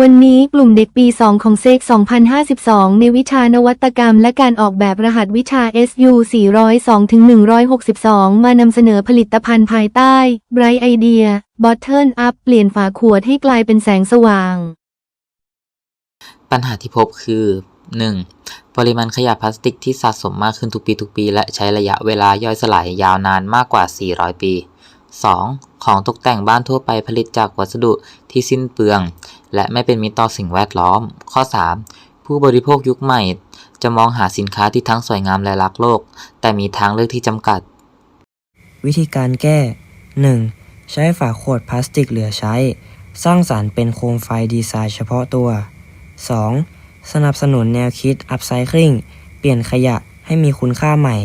วันนี้กลุ่มเด็กปี 2 ของเซก2052 ในวิชานวัตกรรมและการออกแบบรหัสวิชา SU 402-162 มานำเสนอผลิตภัณฑ์ภายใต้ Bright Idea Bottle Up เปลี่ยนฝาขวดให้กลายเป็นแสงสว่าง ปัญหาที่พบคือ 1. ปริมาณขยะพลาสติกที่สะสมมากขึ้นทุกปีทุกปี และใช้ระยะเวลาย่อยสลายยาวนานมากกว่า 400 ปี 2. ของตกแต่งบ้านทั่วไปผลิตจากวัสดุที่สิ้นเปลือง และไม่เป็นมิตรต่อสิ่งแวดล้อม ข้อ 3. ผู้บริโภคยุคใหม่ จะมองหาสินค้าที่ทั้งสวยงามและรักโลก แต่มีทางเลือกที่จำกัด วิธีการแก้ 1. ใช้ฝาขวดพลาสติกเหลือใช้ สร้างสารรค์เป็นโคมไฟดีไซน์เฉพาะตัว 2. สนับสนุนแนวคิด Upcycling เปลี่ยนขยะให้มีคุณค่าใหม่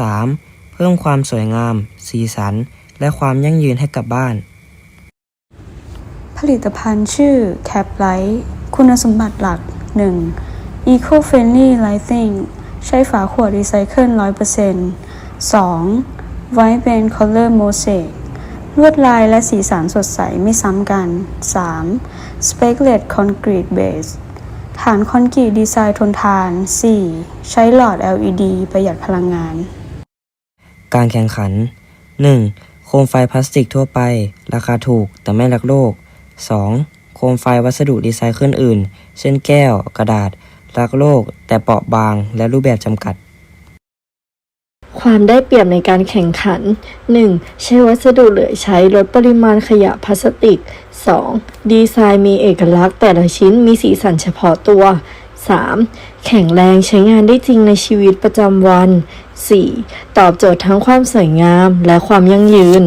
3. เพิ่มความสวยงาม สีสัน และความยั่งยืนให้กับบ้าน ผลิตภัณฑ์ชื่อ Cap Light คุณสมบัติหลัก 1. Eco Friendly Lighting ใช้ฝาขวดรีไซเคิล 100% 2. White Band Color Mosaic ลวดลายและสีสันสดใสไม่ซ้ำกัน 3. Specklet Concrete Base ฐานคอนกรีตดีไซน์ทนทาน 4. ใช้หลอด LED ประหยัดพลังงาน การแข่งขัน 1. โคมไฟพลาสติกทั่วไป ราคาถูกแต่ไม่รักโลก 2. โคมไฟวัสดุรีไซเคิลอื่น เช่นแก้ว กระดาษ รักโลก แต่เปราะบางและรูปแบบจำกัด ความได้เปรียบในการแข่งขัน 1. ใช้วัสดุเหลือใช้ลดปริมาณขยะพลาสติก 2. ดีไซน์มีเอกลักษณ์แต่ละชิ้นมีสีสันเฉพาะตัว 3. แข็งแรงใช้งานได้จริงในชีวิตประจำวัน 4. ตอบโจทย์ทั้งความสวยงามและความยั่งยืน